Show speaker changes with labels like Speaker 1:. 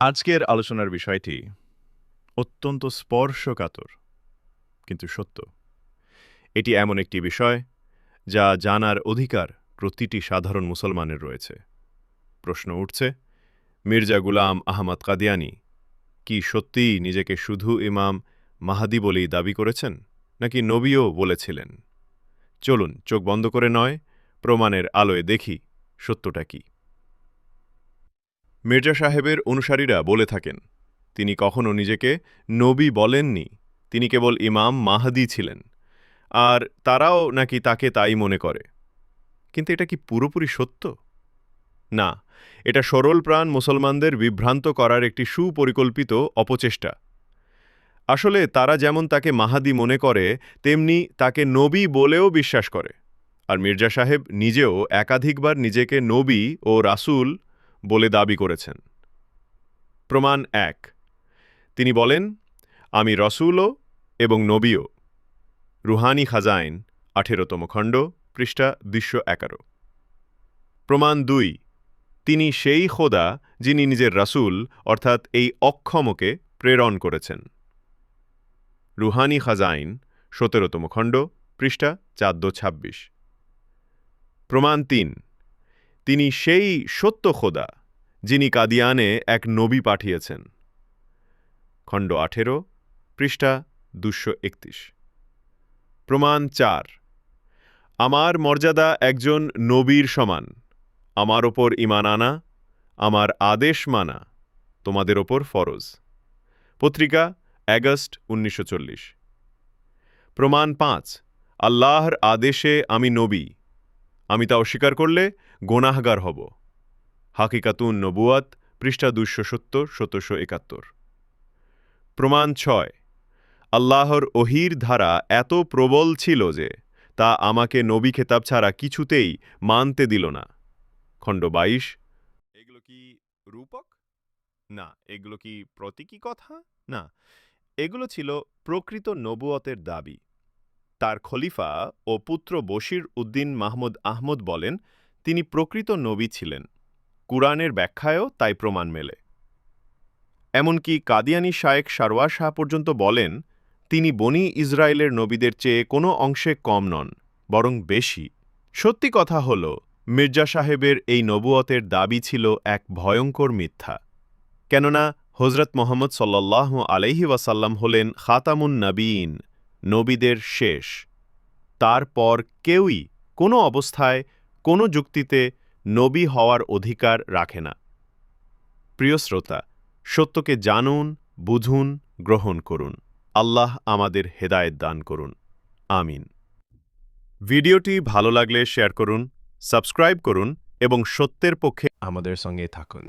Speaker 1: আজকের আলোচনার বিষয়টি অত্যন্ত স্পর্শকাতর, কিন্তু সত্য। এটি এমন একটি বিষয় যা জানার অধিকার প্রতিটি সাধারণ মুসলমানের রয়েছে। প্রশ্ন উঠছে, মির্জা গুলাম আহমদ কাদিয়ানি কি সত্যিই নিজেকে শুধু ইমাম মাহাদি বলেই দাবি করেছেন, নাকি নবীও বলেছিলেন? চলুন, চোখ বন্ধ করে নয়, প্রমাণের আলোয় দেখি সত্যটা কি। মির্জা সাহেবের অনুসারীরা বলে থাকেন, তিনি কখনও নিজেকে নবী বলেননি, তিনি কেবল ইমাম মাহাদি ছিলেন, আর তারাও নাকি তাকে তাই মনে করে। কিন্তু এটা কি পুরোপুরি সত্য? না, এটা সরল প্রাণ মুসলমানদের বিভ্রান্ত করার একটি সুপরিকল্পিত অপচেষ্টা। আসলে তারা যেমন তাকে মাহাদি মনে করে, তেমনি তাকে নবী বলেও বিশ্বাস করে, আর মির্জা সাহেব নিজেও একাধিকবার নিজেকে নবী ও রাসূল বলে দাবি করেছেন। প্রমাণ এক, তিনি বলেন, আমি রসুলও এবং নবীও। রুহানি খাজাইন, আঠেরোতম খণ্ড, পৃষ্ঠা দুশো এগারো। প্রমাণ দুই, তিনি সেই খোদা যিনি নিজের রাসূল, অর্থাৎ এই অক্ষমকে প্রেরণ করেছেন। রুহানি খাজাইন, সতেরোতম খণ্ড, পৃষ্ঠা চাদ্দ ছাব্বিশ। প্রমাণ তিন তিনি সেই সত্য খোদা, যিনি কাদিয়ানে এক নবী পাঠিয়েছেন। খণ্ড আঠেরো, পৃষ্ঠা দুশো একত্রিশ। প্রমাণ চার, আমার মর্যাদা একজন নবীর সমান, আমার ওপর ইমান আনা, আমার আদেশ মানা, তোমাদের ওপর ফরজ। পত্রিকা অ্যাগস্ট উনিশশো চল্লিশ। প্রমাণ পাঁচ, আল্লাহর আদেশে আমি নবী, আমি তা অস্বীকার করলে গোনাহগার হব। হাকিকাতুন নবুয়াত পৃষ্ঠা দুশো সত্তর, সতেরোশো একাত্তর। প্রমাণ ছয়, আল্লাহর ওহির ধারা এত প্রবল ছিল যে তা আমাকে নবী খেতাব ছাড়া কিছুতেই মানতে দিল না। খণ্ড বাইশ, এগুলো কি রূপক? না, এগুলো কি প্রতীকী কথা? না, এগুলো ছিল প্রকৃত নবুয়তের দাবি। তার খলিফা ও পুত্র বশির উদ্দিন মাহমুদ আহমদ বলেন তিনি প্রকৃত নবী ছিলেন। কুরআনের ব্যাখ্যায়ও তাই প্রমাণ মেলে। এমনকি কাদিয়ানি শায়েক সারওয়ার শাহ পর্যন্ত বলেন, তিনি বনি ইসরায়েলের নবীদের চেয়ে কোনো অংশে কম নন, বরং বেশি। সত্যি কথা হল, মির্জা সাহেবের এই নবুয়তের দাবি ছিল এক ভয়ঙ্কর মিথ্যা। কেননা হজরত মোহাম্মদ সাল্লাহ আলহি ওয়াসাল্লাম হলেন খাতামুন নবীন, নবীদের শেষ। তারপর কেউই কোনো অবস্থায় কোনো যুক্তিতে নবী হওয়ার অধিকার রাখে না। প্রিয় শ্রোতা, সত্যকে জানুন, বুঝুন, গ্রহণ করুন। আল্লাহ আমাদের হেদায়েত দান করুন। আমিন। ভিডিওটি ভালো লাগলে শেয়ার করুন, সাবস্ক্রাইব করুন এবং সত্যের পক্ষে
Speaker 2: আমাদের সঙ্গে থাকুন।